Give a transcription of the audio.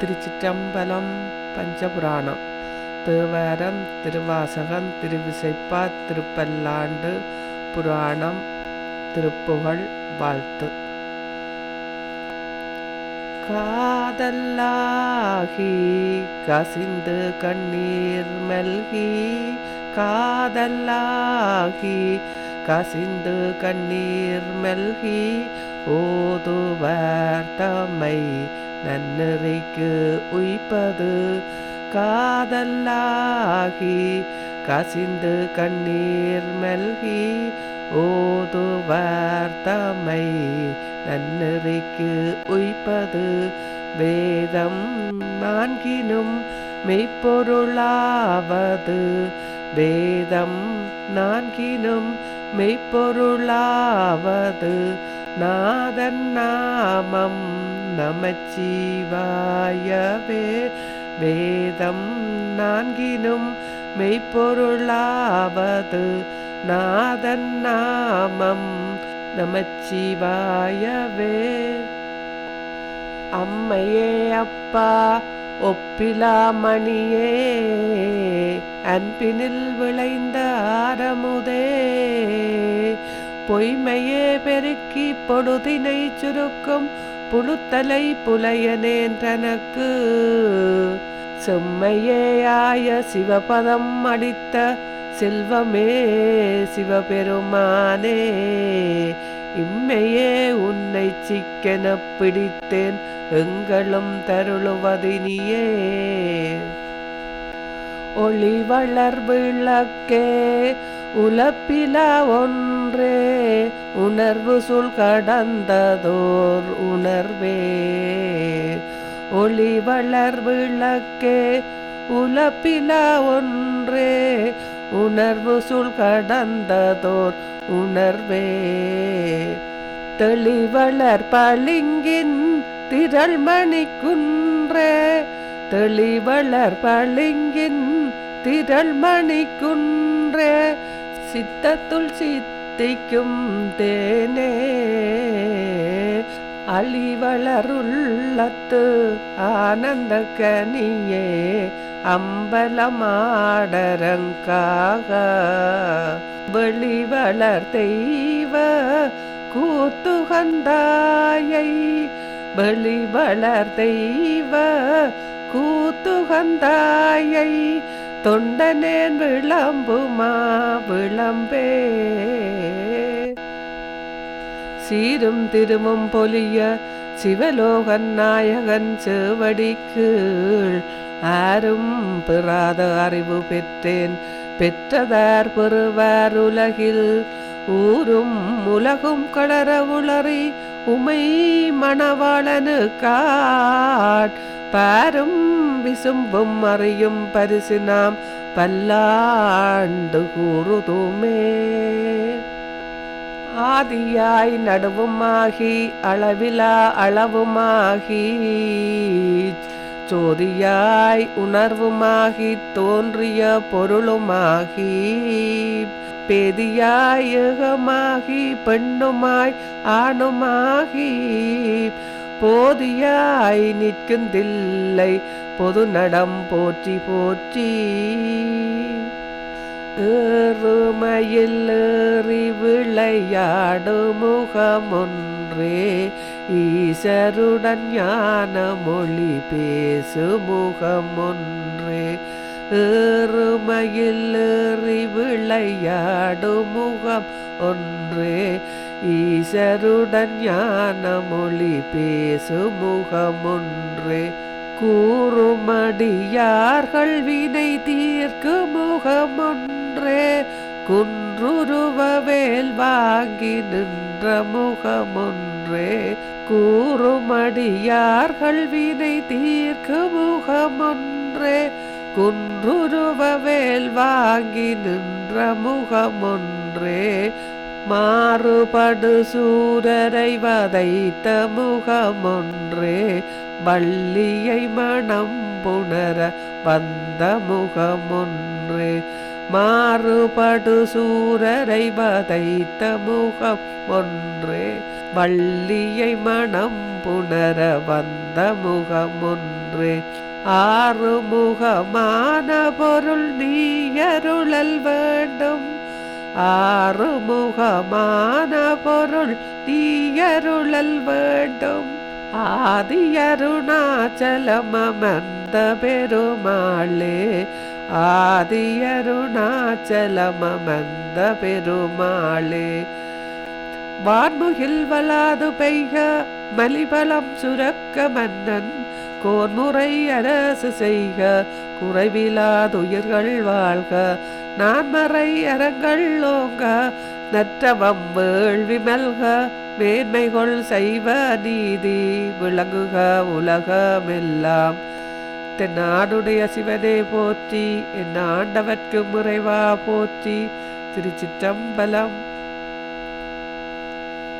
திருச்சிற்றம்பலம் பஞ்சபுராணம். தேவாரம் திருவாசகம் திருவிசைப்பா திருப்பல்லாண்டு புராணம் திருப்புகழ் வாழ்த்து. காதல்லாகி கசிந்து கண்ணீர் மல்கி காதல்லாகி கசிந்து கண்ணீர் மல்கி ஓதுவர் தம்மை நன்னறைக்கு உய்ப்பது காதல்லாகி கசிந்து கண்ணீர் மல்கி ஓதுவர் தம்மை. நன்னறைக்கு உய்ப்பது வேதம் நான்கினும் மெய்ப்பொருளாவது வேதம் நான்கினும் மெய்ப்பொருளாவது. நாதன் நாமம் நமச்சிவாயவே. வேதம் நான்கினும் மெய்ப்பொருளாவது நாதன் நாமம். நமச்சிவாயவே. அம்மையே அப்பா ஒப்பிலாமணியே அன்பினில் விளைந்த ஆரமுதே. பொய்மையே பெருக்கி பொழுதினை சுருக்கும் புழுத்தலை புலையனேன்றனக்கு செம்மையேயாய சிவபதம் அடித்த செல்வமே சிவபெருமானே இம்மையே உன்னை சிக்கென பிடித்தேன் எங்களும் தருளுவதினியே. ஒளி வளர் விளக்கே உலப்பில ஒன்றே உணர்வு சொல் கடந்ததோர் உணர்வே. ஒளி வளர் விளக்கே உலப்பில ஒன்றே உணர்வு சுல் கடந்ததோர் உணர்வே. தெளிவளர் பளிங்கின் திரள்மணி குன்றே தெளிவளர் பளிங்கின் திரள்மணி குன்றே சித்தத்துள் சித்திக்கும் தேனே அழிவளருள்ளத்து ஆனந்த கனியே அம்பலமாடரங்காக வெளிவளர் தெய்வ கூத்துகந்தாயை வெளிவளர் தெய்வ கூத்துகந்தாயை தொண்டனேன் விளம்புமா விளம்பே. சீரும் திருமும் பொலிய சிவலோகன் நாயகன் செவடிக்கு ஆரும் பெறாத அறிவு பெற்றேன் பெற்றதார் பெறுவார் உலகில். ஊரும் உலகும் களர உளறி உமை மணவாளனு காட். பாரும் விசும்பும் அறியும் பரிசு நாம் பல்லாண்டு கூறுதுமே. ஆதியாய் நடுவுமாகி அளவிலா அளவுமாகி சோதியாய் உணர்வுமாகி தோன்றிய பொருளுமாகி பேதியாய் ஏகமாகி பெண்ணுமாய் ஆணுமாகி போதியாய் நிற்கின்றில்லை பொது நடம் போற்றி போற்றி. ஏறுமையில் ஏறி விளையாடு முகமொன்றே ஈசருடன் ஞான மொழி பேசு முகமொன்றே ஏறுமையில் ஏறி விளையாடு முகம் ஒன்றே ஈசருடன் ஞான மொழி பேசு கூறுமடியார்கள் வினை தீர்க்கு முகமொன்றே குன்றுருவவேல் வாங்கி நின்ற முகமொன்றே கூறுமடியார்கள் வினை தீர்க்கு முகமொன்றே குன்றுருவவேல் வாங்கி நின்ற முகமொன்றே மாறுபடு சூரரை வதைத்த முகமொன்றே வள்ளியை மனம் புணர வந்த முகமொன்றே. மாறுபடு சூரரை வதைத்த முகம் ஒன்றே வள்ளியை மனம் புணர வந்த முகமொன்றே. ஆறுமுகமான பொருள் நீயருளல் வேண்டும். ஆறுமுகமான பொருள் தீயருளல் வேண்டும். ஆதியருணாச்சலமந்த பெருமாளே ஆதியருணாச்சலமந்த பெருமாளே. வான்முகில் வலாது பெய்க மலிபலம் சுரக்க மன்னன் கோன்முறை அரசு செய்க குறைவிலாதுயிர்கள் வாழ்க. நான்மறை அறங்கள் ஓங்க நற்றவம் வேள்வி மல்க. மேன்மைகள் செய்வ நீதி விளங்குக உலகமெல்லாம். தென்னாடுடைய சிவனே போற்றி என் ஆண்டவர்க்கு முறைவா போற்றி. திருச்சிற்றம்பலம்